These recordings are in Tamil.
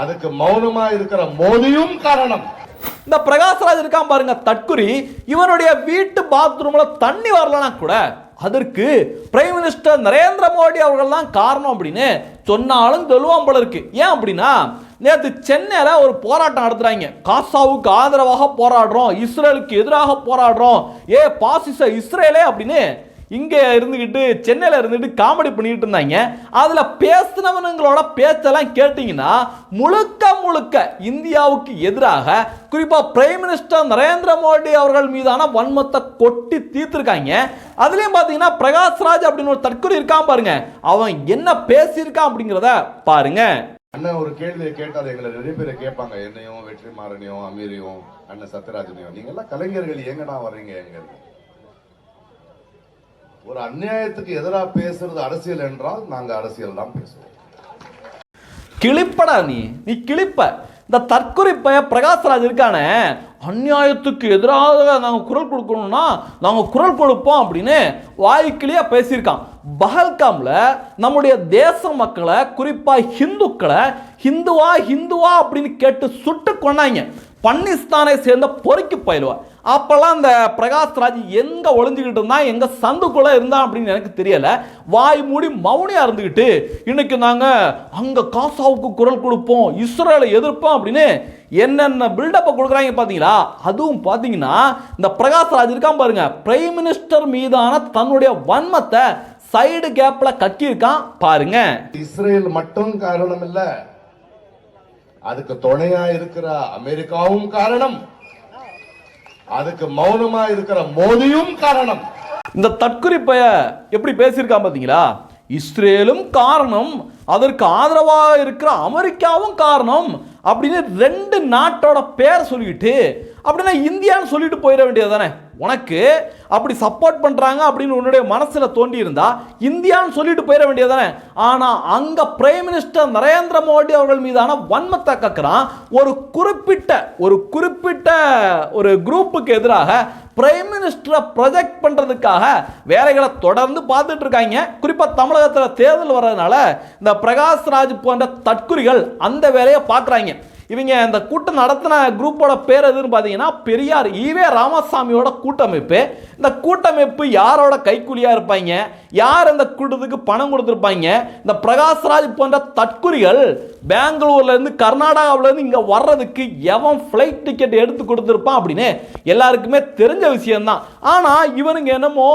அதுக்கு மௌனமா இருக்கிற மோதியும் காரணம். இந்த பிரகாஷ்ராஜ் இருக்கான் பாருங்க தற்குறி. இவனுடைய வீட்டு பாத்ரூம்ல தண்ணி வரலனா கூட அதற்கு பிரைம் மினிஸ்டர் நரேந்திர மோடி அவர்கள் தான் காரணம் அப்படின்னு சொன்னாலும் சொல்லுவான் போல இருக்கு. ஏன் அப்படின்னா நேற்று சென்னையில் ஒரு போராட்டம் நடத்துறாங்க. காசாவுக்கு ஆதரவாக போராடுறோம் இஸ்ரேலுக்கு எதிராக போராடுறோம். ஏ பாசிச இஸ்ரேலே அப்படின்னு இங்கே இருந்துக்கிட்டு சென்னையில் இருந்துட்டு காமெடி பண்ணிக்கிட்டு இருந்தாங்க. அதில் பேசினவனுங்களோட பேச்செல்லாம் கேட்டிங்கன்னா முழுக்க முழுக்க இந்தியாவுக்கு எதிராக குறிப்பாக பிரைம் மினிஸ்டர் நரேந்திர மோடி அவர்கள் மீதான வன்மத்தை கொட்டி தீர்த்துருக்காங்க. அதுலேயும் பார்த்தீங்கன்னா பிரகாஷ்ராஜ் அப்படின்னு ஒரு தற்கொலை இருக்கான் பாருங்க. அவன் என்ன பேசியிருக்கான் அப்படிங்கிறத பாருங்க. அண்ணன் ஒரு கேள்வியை கேட்டால் எங்களை நிறைய பேரை கேட்பாங்க. என்னையும் வெற்றிமாறனையும் அமீரையும் அண்ணன் சத்யராஜனையும். நீங்க எல்லாம் கலைஞர்கள் எங்கடா வர்றீங்க எங்க ஒரு அநியாயத்துக்கு எதிராக பேசுறது அரசியல் என்றால் நாங்க அரசியல் தான் பேசுவோம். கிளிப்படா நீ. நீ கிளிப்ப இந்த தற்கொலை பிரகாஷ்ராஜ் இருக்கானே. அந்நியாயத்துக்கு எதிராக நாங்கள் குரல் கொடுக்கணும்னா நாங்கள் குரல் கொடுப்போம் அப்படின்னு வாய்க்கிளியாக பேசியிருக்கான். பஹல்காமில் நம்முடைய தேச மக்களை குறிப்பாக ஹிந்துக்களை ஹிந்துவா ஹிந்துவா அப்படின்னு கேட்டு சுட்டு கொண்டாங்க பன்னிஸ்தானை சேர்ந்த பொறுக்கி பயிலுவா அப்போல்லாம் அந்த பிரகாஷ்ராஜ் எங்கே ஒளிஞ்சுக்கிட்டு இருந்தான் எங்கள் சந்துக்குள்ளே இருந்தான் அப்படின்னு எனக்கு தெரியலை. வாய் மூடி மௌனியாக இருந்துக்கிட்டு இன்னைக்கு நாங்கள் அங்கே காசாவுக்கு குரல் கொடுப்போம் இஸ்ரேலை எதிர்ப்போம் அப்படின்னு என்னென்ன பில்டப்பை கொடுக்குறாங்க பார்த்தீங்களா அதுவும் பார்த்தீங்கன்னா இந்த பிரகாஷ்ராஜ் இருக்கான் பாருங்க. பிரைம் மினிஸ்டர் மீதான தன்னுடைய வன்மத்தை சைடு கேப்பில் கக்கியிருக்கான் பாருங்க. இஸ்ரேல் மட்டும் காரணம் இல்லை அதுக்கு துணையா இருக்கிற அமெரிக்காவும் காரணம். அதுக்கு மௌனமா இருக்கிற மோதியும் காரணம். இந்த தற்குறிப்பைய எப்படி பேசியிருக்கான் பார்த்தீங்களா? இஸ்ரேலும் காரணம் அதற்கு ஆதரவாக இருக்கிற அமெரிக்காவும் காரணம் அப்படின்னு ரெண்டு நாட்டோட பேர் சொல்லிக்கிட்டு அப்படின்னா இந்தியான்னு சொல்லிட்டு போயிட வேண்டியது தானே உனக்கு அப்படி சப்போர்ட் பண்ணுறாங்க அப்படின்னு உன்னுடைய மனசில் தோண்டி இருந்தா இந்தியான்னு சொல்லிட்டு போயிட வேண்டியது தானே ஆனால் அங்கே பிரைம் மினிஸ்டர் நரேந்திர மோடி அவர்கள் மீதான வன்மத்தை கக்குறான். ஒரு குறிப்பிட்ட ஒரு குறிப்பிட்ட ஒரு குரூப்புக்கு எதிராக பிரைம் மினிஸ்டரை ப்ரொஜெக்ட் பண்ணுறதுக்காக வேலைகளை தொடர்ந்து பார்த்துட்டு இருக்காங்க. குறிப்பாக தமிழகத்தில் தேர்தல் வர்றதுனால இந்த பிரகாஷ் ராஜ் போன்ற தற்குறிகள் அந்த வேலையை பார்க்குறாங்க. இவங்க இந்த கூட்டம் நடத்தின குரூப்போட பேர் எதுன்னு பார்த்தீங்கன்னா பெரியார் ஈவே ராமசாமியோட கூட்டமைப்பு. இந்த கூட்டமைப்பு யாரோட கைக்கூலியாக இருப்பாங்க? யார் இந்த கூட்டத்துக்கு பணம் கொடுத்துருப்பாங்க? இந்த பிரகாஷ்ராஜ் போன்ற தற்குறிகள் பெங்களூர்லேருந்து கர்நாடகாவிலேருந்து இங்கே வர்றதுக்கு எவன் ஃப்ளைட் டிக்கெட் எடுத்து கொடுத்துருப்பான் அப்படின்னு எல்லாருக்குமே தெரிஞ்ச விஷயம்தான். ஆனால் இவனுங்க என்னமோ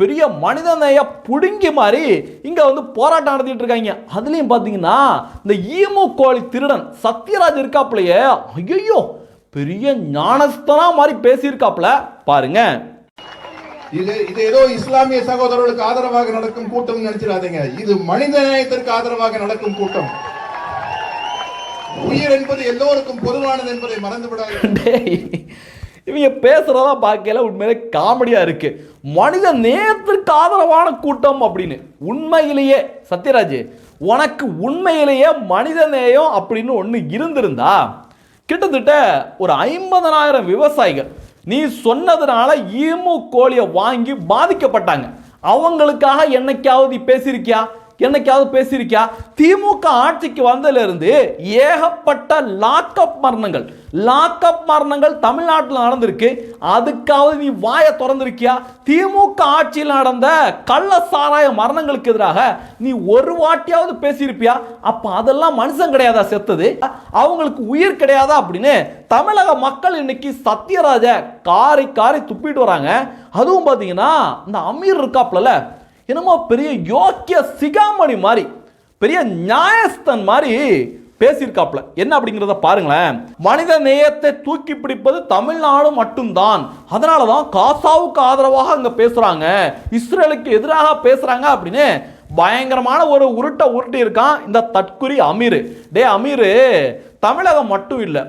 பெரிய மனிதநேய புடுங்கி மாதிரி இங்கே வந்து போராட்டம் நடத்திட்டு இருக்காங்க. அதுலேயும் பார்த்தீங்கன்னா இந்த ஈமு கோழி திருடன் சத்யராஜ் இருக்காப்புலையே ஐயோ பெரிய ஞானஸ்தனா மாதிரி பேசியிருக்காப்புல. பாருங்க. இது இது ஏதோ இஸ்லாமிய சகோதரர்களுக்கு ஆதரவாக நடக்கும் கூட்டம் நினைச்சிடாதீங்க. இது மனித நேயத்திற்கு ஆதரவாக நடக்கும் கூட்டம். உயிர் என்பது எல்லோருக்கும் பொதுவானது என்பதை மறந்து விடாது டேய் இவங்க பேசுகிறதா பார்க்கல உண்மையிலே காமெடியாக இருக்குது மனித நேயத்திற்கு ஆதரவான கூட்டம் அப்படின்னு. உண்மையிலேயே சத்யராஜ் உனக்கு உண்மையிலேயே மனித நேயம் அப்படின்னு ஒன்று இருந்திருந்தா கிட்டத்தட்ட ஒரு ஐம்பதனாயிரம் விவசாயிகள் நீ சொன்னதுனால ஈமு கோழியை வாங்கி பாதிக்கப்பட்டாங்க. அவங்களுக்காக என்னைக்காவது பேசியிருக்கியா? என்னைக்காவது பேசியிருக்கியா? திமுக ஆட்சிக்கு வந்ததிலிருந்து ஏகப்பட்ட லாக்அப் மரணங்கள். லாக்அப் மரணங்கள் தமிழ்நாட்டில் நடந்திருக்கு. அதுக்காவது நீ வாயை திறந்திருக்கியா? திமுக ஆட்சியில் நடந்த கள்ள சாராய மரணங்களுக்கு எதிராக நீ ஒரு வாட்டியாவது பேசியிருப்பியா? அப்போ அதெல்லாம் மனுஷன் கிடையாதா செத்தது? அவங்களுக்கு உயிர் கிடையாதா அப்படின்னு தமிழக மக்கள் இன்னைக்கு சத்யராஜ காரி காரி துப்பிட்டு வராங்க. அதுவும் பார்த்தீங்கன்னா இந்த அமீர் இருக்காப்ல என்னமோ பெரிய யோக்கிய சிகாமணி மாதிரி பெரிய நியாயஸ்தன் மாதிரி பேசியிருக்காப்ல என்ன அப்படிங்கிறத பாருங்களேன். மனித நேயத்தை தூக்கி பிடிப்பது தமிழ்நாடு மட்டும்தான். அதனால தான் காசாவுக்கு ஆதரவாக அங்கே பேசுகிறாங்க இஸ்ரேலுக்கு எதிராக பேசுகிறாங்க அப்படின்னு பயங்கரமான ஒரு உருட்டை உருட்டி இருக்கான் இந்த தற்குறி அமீர். டே அமீர் தமிழகம் மட்டும் இல்லை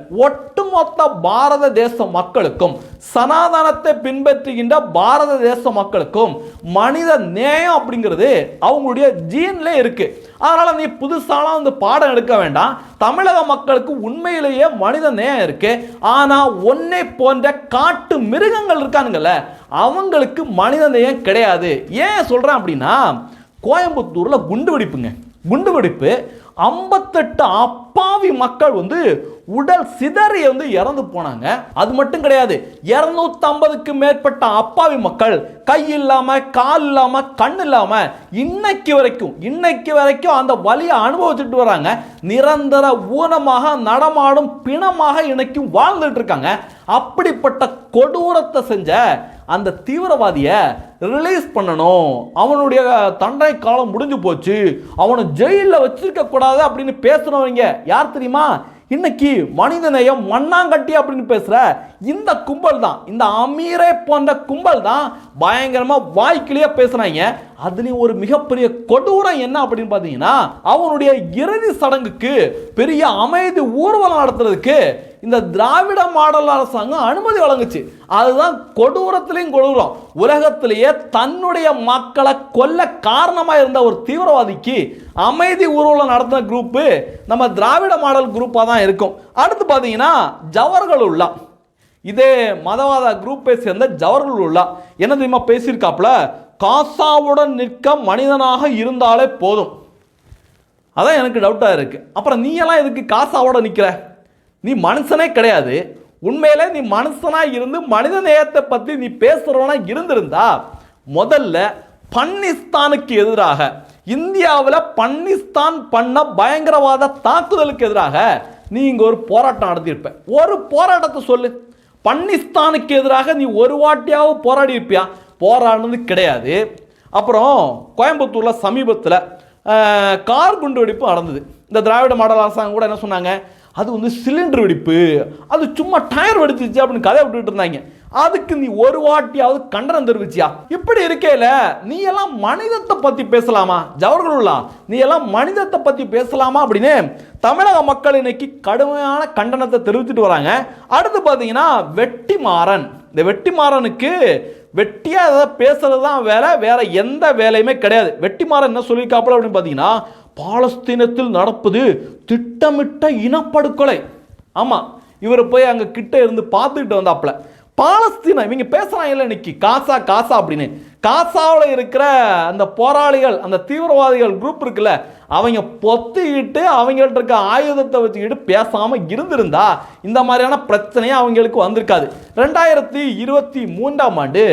ஒட்டுமொத்த பாரத தேச மக்களுக்கும் சனாதனத்தை பின்பற்றுகின்ற பாரத தேச மக்களுக்கும் மனித நேயம் அப்படிங்கிறது அவங்களுடைய ஜீன்ல இருக்கு. அதனால நீ புதுசாலாம் வந்து பாடம் எடுக்க வேண்டாம். தமிழக மக்களுக்கு உண்மையிலேயே மனித நேயம் இருக்கு. ஆனா ஒன்னை போன்ற காட்டு மிருகங்கள் இருக்கானுங்கல்ல அவங்களுக்கு மனித நேயம் கிடையாது. ஏன் சொல்றேன் அப்படின்னா கோயம்புத்தூர்ல குண்டு வெடிப்புங்க. குண்டு வெடிப்பு ஐம்பத்தெட்டு அப்பாவி மக்கள் வந்து உடல் சிதறி வந்து இறந்து போனாங்க. அது மட்டும் கிடையாது இருநூத்தம்பதுக்கு மேற்பட்ட அப்பாவி மக்கள் கை இல்லாமல் கால் இல்லாமல் கண் இல்லாமல் இன்னைக்கு வரைக்கும் இன்னைக்கு வரைக்கும் அந்த வழியை அனுபவிச்சுட்டு வராங்க. நிரந்தர ஊனமாக நடமாடும் பிணமாக இன்னைக்கும் வாழ்ந்துட்டு இருக்காங்க. அப்படிப்பட்ட கொடூரத்தை செஞ்ச அந்த தீவிரவாதியை ரிலீஸ் பண்ணணும். அவனுடைய தண்டனை காலம் முடிஞ்சு போச்சு. அவனை ஜெயிலில் வச்சிருக்க கூடாது அப்படின்னு பேசுனவங்க யார் தெரியுமா? இன்னைக்கு மனித நேயம் மண்ணாங்கட்டி அப்படின்னு பேசுகிற இந்த கும்பல் தான். இந்த அமீரே போன்ற கும்பல் தான் பயங்கரமாக வாய்க்கிலேயே பேசுகிறாங்க அதுலேயும் ஒரு மிகப்பெரிய கொடூரம் என்ன அப்படின்னு பார்த்தீங்கன்னா அவனுடைய இறுதி சடங்குக்கு பெரிய அமைதி ஊர்வலம் நடத்துறதுக்கு இந்த திராவிட மாடல் அரசாங்கம் அனுமதி வழங்குச்சு. அதுதான் கொடூரத்திலையும் கொடூரம். உலகத்திலேயே தன்னுடைய மக்களை கொல்ல காரணமாக இருந்த ஒரு தீவிரவாதிக்கு அமைதி ஊர்வலம் நடத்தின குரூப்பு நம்ம திராவிட மாடல் குரூப்பாக தான் இருக்கும். அடுத்து பார்த்தீங்கன்னா ஜவர்கள் உள்ளா இதே மதவாத குரூப்பை சேர்ந்த ஜவர்கள் உள்ளா என்ன தெரியுமா பேசியிருக்காப்புல? காசாவுடன் நிற்க மனிதனாக இருந்தாலே போதும். அதான் எனக்கு டவுட்டாக இருக்குது அப்புறம் நீ எல்லாம் எதுக்கு காசாவோட நிற்கிற நீ மனுஷனே கிடையாது. உண்மையில் நீ மனுஷனா இருந்து மனித நேயத்தை பற்றி நீ பேசுகிறவனாக இருந்திருந்தா முதல்ல பன்னிஸ்தானுக்கு எதிராக இந்தியாவில் பன்னிஸ்தான் பண்ண பயங்கரவாத தாக்குதலுக்கு எதிராக நீ இங்கே ஒரு போராட்டம் நடத்தியிருப்ப. ஒரு போராட்டத்தை சொல்லு. பன்னிஸ்தானுக்கு எதிராக நீ ஒரு வாட்டியாவது போராடி இருப்பியா? போராடினது கிடையாது. அப்புறம் கோயம்புத்தூரில் சமீபத்தில் கார் குண்டு வெடிப்பு நடந்தது. இந்த திராவிட மாடல் அரசாங்கம் கூட என்ன சொன்னாங்க? அது வந்து சிலிண்டர் வெடிப்பு. அது சும்மா டயர் வெடிச்சிச்சு அப்படின்னு கதை விட்டுட்டு இருந்தாங்க. அதுக்கு நீ ஒரு வாட்டியாவது கண்டனம் தெரிவிச்சியா? இப்படி இருக்கையில நீ எல்லாம் மனிதத்தை பத்தி பேசலாமா? ஜவஹர்லா நீ எல்லாம் மனிதத்தை பத்தி பேசலாமா அப்படின்னு தமிழக மக்கள் இன்னைக்கு கடுமையான கண்டனத்தை தெரிவித்துட்டு வராங்க. அடுத்து பார்த்தீங்கன்னா வெட்டிமாறன். இந்த வெட்டிமாறனுக்கு வெட்டியா ஏதாவது பேசுறது தான் வேலை வேற எந்த வேலையுமே கிடையாது. வெட்டிமாறன் என்ன சொல்லியிருக்காப்புல அப்படின்னு பார்த்தீங்கன்னா பாலஸ்தீனத்தில் நடப்பது திட்டமிட்ட இனப்படுகொலை. ஆமாம் இவர் போய் அங்கே கிட்ட இருந்து பார்த்துக்கிட்டு வந்தாப்புல. பாலஸ்தீனம் இவங்க பேசுகிறாங்கல்ல இன்னைக்கு காசா காசா அப்படின்னு. காசாவில் இருக்கிற அந்த போராளிகள் அந்த தீவிரவாதிகள் குரூப் இருக்குல்ல அவங்க பொத்திக்கிட்டு அவங்கள்ட்ட இருக்க ஆயுதத்தை வச்சுக்கிட்டு பேசாமல் இருந்திருந்தா இந்த மாதிரியான பிரச்சனையே அவங்களுக்கு வந்திருக்காது. ரெண்டாயிரத்தி இருபத்தி மூன்றாம் ஆண்டு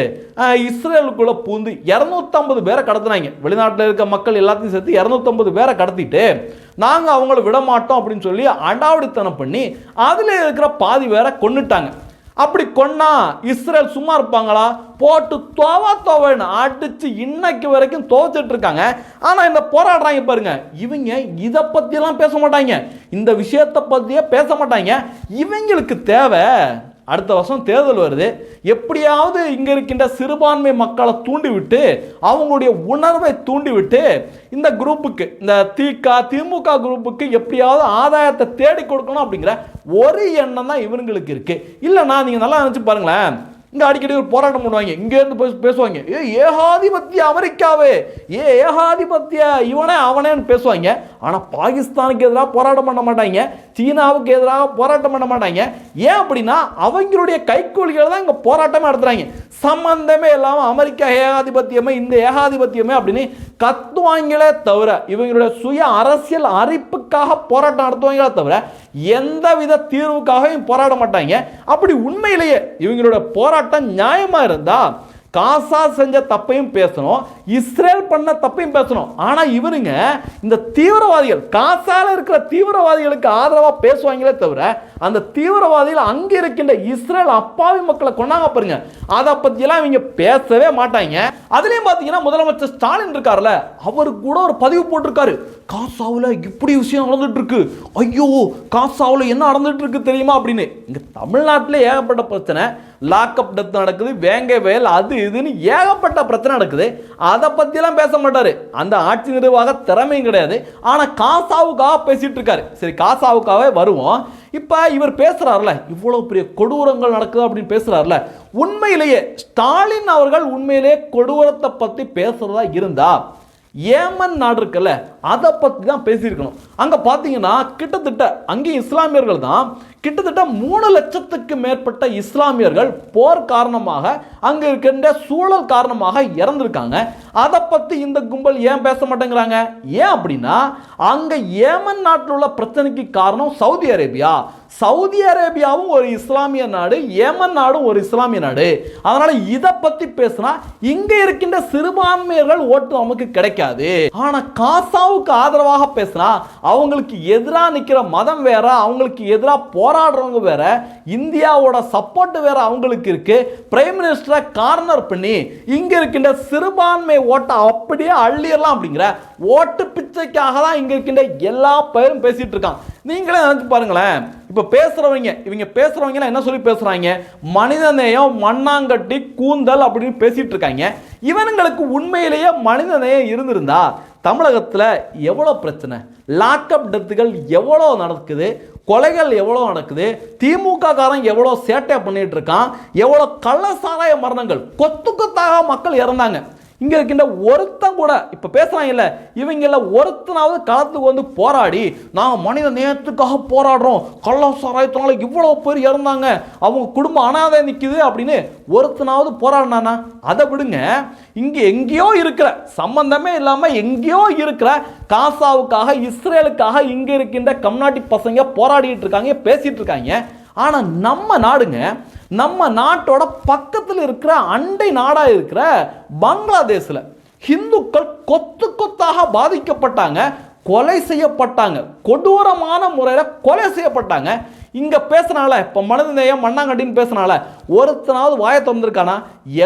இஸ்ரேலுக்குள்ளே பூந்து இரநூத்தம்பது பேரை கடத்துனாங்க. வெளிநாட்டில் இருக்க மக்கள் எல்லாத்தையும் சேர்த்து இரநூத்தம்பது பேரை கடத்திட்டு நாங்கள் அவங்கள விட மாட்டோம் அப்படின்னு சொல்லி அடாவடித்தனம் பண்ணி அதில் இருக்கிற பாதி பேரை கொண்டுட்டாங்க அப்படி கொன்னா இஸ்ரேல் சும்மா இருப்பாங்களா? போட்டு துவா துவன்னு அடிச்சு இன்னைக்கு வரைக்கும் துவைச்சிட்டு இருக்காங்க. ஆனால் இந்த போராடுறாங்க பாருங்க. இவங்க இதை பற்றியெல்லாம் பேச மாட்டாங்க. இந்த விஷயத்தை பற்றியே பேச மாட்டாங்க. இவங்களுக்கு தேவை அடுத்த வருஷம் தேர்தல் வருது. எப்படியாவது இங்கே இருக்கின்ற சிறுபான்மை மக்களை தூண்டிவிட்டு அவங்களுடைய உணர்வை தூண்டிவிட்டு இந்த குரூப்புக்கு இந்த திக திமுக குரூப்புக்கு எப்படியாவது ஆதாயத்தை தேடி கொடுக்கணும் அப்படிங்கிற ஒரு எண்ணம் தான் இவங்களுக்கு இருக்குது இல்லைண்ணா நீங்கள் நல்லா நினச்சி பாருங்களேன். இங்கே அடிக்கடி ஒரு போராட்டம் பண்ணுவாங்க. இங்கேருந்து போய் பேசுவாங்க. ஏ ஏகாதிபத்திய அமெரிக்காவே. ஏ ஏகாதிபத்திய இவனே அவனேன்னு பேசுவாங்க. ஆனால் பாகிஸ்தானுக்கு எதிராக போராட்டம் பண்ண மாட்டாங்க. சீனாவுக்கு எதிராக போராட்டம் பண்ண மாட்டாங்க. ஏன் அப்படின்னா அவங்களுடைய கைக்கூலிகளை தான் இங்கே போராட்டமே நடத்துகிறாங்க சம்பந்தமே இல்லாமல் அமெரிக்கா ஏகாதிபத்தியமே இந்த ஏகாதிபத்தியமே அப்படின்னு கத்துவாங்களே தவிர இவங்களுடைய சுய அரசியல் அரிப்புக்காக போராட்டம் நடத்துவாங்களே தவிர எந்த வித தீர்வுக்காகவும் போராட மாட்டாங்க. அப்படி உண்மையிலேயே இவங்களோட போராட்டம் நியாயமாக இருந்தால் காசா செஞ்ச தப்பையும் பேசணும் இஸ்ரேல் பண்ண தப்பையும் பேசணும். ஆனால் இவருங்க இந்த தீவிரவாதிகள் காசால இருக்கிற தீவிரவாதிகளுக்கு ஆதரவாக பேசுவாங்களே தவிர அந்த தீவிரவாதிகள் அங்கே இருக்கின்ற இஸ்ரேல் அப்பாவி மக்களை கொண்டாங்க பாருங்க. அதை பற்றியெல்லாம் இவங்க பேசவே மாட்டாங்க. அதுலேயும் பார்த்தீங்கன்னா முதலமைச்சர் ஸ்டாலின் இருக்கார்ல அவர் கூட ஒரு பதிவு போட்டிருக்காரு. காசாவில் இப்படி விஷயம் நடந்துட்டு இருக்கு ஐயோ காசாவில் என்ன நடந்துட்டு இருக்கு தெரியுமா அப்படின்னு. இங்கே தமிழ்நாட்டில் ஏகப்பட்ட பிரச்சனை. லாக்அப் டெத் நடக்குது வேங்க வயல் அது இதுன்னு ஏகப்பட்ட பிரச்சனை நடக்குது. அதை பற்றியெல்லாம் பேச மாட்டார். அந்த ஆட்சி நிர்வாக திறமையும் கிடையாது. ஆனால் காசாவுக்காக பேசிகிட்டு இருக்காரு. சரி காசாவுக்காகவே வருவோம். இப்போ இவர் பேசுறாருல இவ்வளோ பெரிய கொடூரங்கள் நடக்குது அப்படின்னு பேசுகிறார்ல உண்மையிலேயே ஸ்டாலின் அவர்கள் உண்மையிலேயே கொடூரத்தை பற்றி பேசுகிறதா இருந்தால் ஏமன் நாடு இருக்குல்ல அதை பற்றி தான் பேசியிருக்கணும். அங்கே பார்த்தீங்கன்னா கிட்டத்தட்ட அங்கேயும் இஸ்லாமியர்கள் தான் கிட்டத்தட்ட மூணு லட்சத்துக்கு மேற்பட்ட இஸ்லாமியர்கள் போர் காரணமாக அங்கே இருக்கின்ற சூழல் காரணமாக இறந்துருக்காங்க. அதை பற்றி இந்த கும்பல் ஏன் பேச மாட்டேங்கிறாங்க? ஏன் அப்படின்னா அங்க ஏமன் நாட்டில் உள்ள பிரச்சனைக்கு காரணம் சவுதி அரேபியா. சவுதி அரேபியாவும் ஒரு இஸ்லாமிய நாடு ஏமன் நாடும் ஒரு இஸ்லாமிய நாடு. அதனால இதை பத்தி பேசினா இங்க இருக்கின்ற சிறுபான்மையர்கள் ஓட்டு நமக்கு கிடைக்காது. ஆனா காசாவுக்கு ஆதரவாக பேசினா அவங்களுக்கு எதிராக நிக்கிற மதம் வேற அவங்களுக்கு எதிராக போராடுறவங்க வேற இந்தியாவோட சப்போர்ட் வேற அவங்களுக்கு இருக்கு. பிரைம் மினிஸ்டரை கார்னர் பண்ணி இங்க இருக்கின்ற சிறுபான்மை ஓட்டை அப்படியே அள்ளிடலாம் அப்படிங்கிற ஓட்டு பிச்சைக்காக தான் இருக்கின்ற எல்லா பேரும் பேசிகிட்டு இருக்கான். நீங்களே நினச்சி பாருங்களேன். இப்போ பேசுகிறவங்க இவங்க பேசுறவங்க என்ன சொல்லி பேசுகிறாங்க மனிதநேயம் மண்ணாங்கட்டி கூந்தல் அப்படின்னு பேசிகிட்டு இருக்காங்க. இவனுங்களுக்கு உண்மையிலேயே மனிதநேயம் இருந்திருந்தா தமிழகத்தில் எவ்வளோ பிரச்சனை? லாக்அப் டெத்துகள் எவ்வளோ நடக்குது? கொலைகள் எவ்வளோ நடக்குது? திமுக காரன் எவ்வளோ சேட்டை பண்ணிகிட்டு இருக்கான்? எவ்வளோ கள்ளசாராய மரணங்கள்? கொத்து கொத்தாக மக்கள் இறந்தாங்க. இங்கே இருக்கின்ற ஒருத்தன் கூட பேசுறான் இல்லை இவங்கள ஒருத்தனாவது களத்துக்கு வந்து போராடி நாங்கள் மனித நேயத்துக்காக போராடுறோம். கள்ள சாராயத்தினால இவ்வளோ பேர் இறந்தாங்க. அவங்க குடும்பம் அனாதை நிற்கிது அப்படின்னு ஒருத்தனாவது போராடினானா? அதை விடுங்க. இங்கே எங்கேயோ இருக்கிற சம்பந்தமே இல்லாமல் எங்கேயோ இருக்கிற காசாவுக்காக இஸ்ரேலுக்காக இங்கே இருக்கின்ற கம்நாட்டி பசங்க போராடிட்டு இருக்காங்க பேசிகிட்டு இருக்காங்க. ஆனால் நம்ம நாடுங்க நம்ம நாட்டோட பக்கத்தில் இருக்கிற அண்டை நாடாக இருக்கிற பங்களாதேஷில் ஹிந்துக்கள் கொத்து கொத்தாக பாதிக்கப்பட்டாங்க கொலை செய்யப்பட்டாங்க கொடூரமான முறையில் கொலை செய்யப்பட்டாங்க. இங்கே பேசினால இப்போ மனிதநேயம் மண்ணாங்கட்டின்னு பேசுனால ஒருத்தனாவது வாயை திறந்துருக்கானா?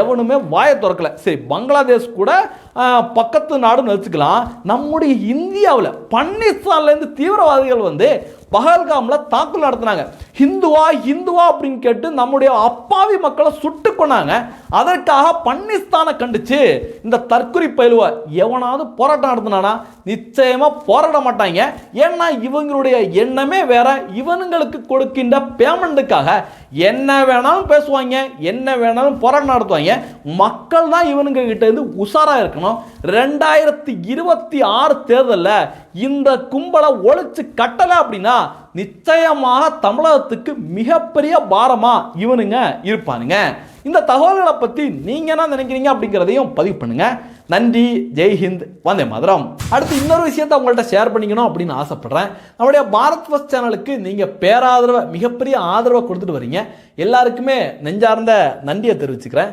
எவனுமே வாயை திறக்கல. சரி பங்களாதேஷ் கூட பக்கத்து நாடுன்னு வச்சுக்கலாம். நம்முடைய இந்தியாவில் பன்னிஸ்தான்லேருந்து தீவிரவாதிகள் வந்து பகல்காமில் தாக்குதல் நடத்தினாங்க. ஹிந்துவா ஹிந்துவா அப்படின்னு கேட்டு நம்முடைய அப்பாவி மக்களை சுட்டு கொண்டாங்க அதற்காக பன்னிஸ்தானை கண்டிச்சு இந்த தற்குறி பயிலுவ எவனாவது போராட்டம் நடத்தினானா நிச்சயமாக போராட மாட்டாங்க. ஏன்னா இவங்களுடைய எண்ணமே வேற இவனுங்களுக்கு கொடுக்கின்ற பேமெண்ட்டுக்காக என்ன வேணாலும் பேசுவாங்க என்ன வேணாலும் போராட்டம் நடத்துவாங்க. மக்கள் தான் இவனுங்க கிட்டேருந்து உஷாராக இருக்கணும். ரெண்டாயிரத்தி இருபத்தி ஆறு தேர்தலில் இந்த கும்பலை ஒழிச்சு கட்டலை அப்படின்னா நிச்சயமாக தமிழகத்துக்கு மிகப்பெரிய பாரமாக இவனுங்க இருப்பானுங்க. இந்த தகவல்களை பற்றி நீங்கள் என்ன நினைக்கிறீங்க அப்படிங்கிறதையும் பதிவு பண்ணுங்க. நன்றி ஜெய் ஹிந்த் வந்தே மதுரம். அடுத்து இன்னொரு விஷயத்தை உங்கள்கிட்ட ஷேர் பண்ணிக்கணும் அப்படின்னு ஆசைப்பட்றேன். நம்முடைய பாரத் ஃபஸ்ட் சேனலுக்கு நீங்கள் பேராதரவை மிகப்பெரிய ஆதரவை கொடுத்துட்டு வரீங்க. எல்லாருக்குமே நெஞ்சார்ந்த நன்றியை தெரிவிச்சுக்கிறேன்.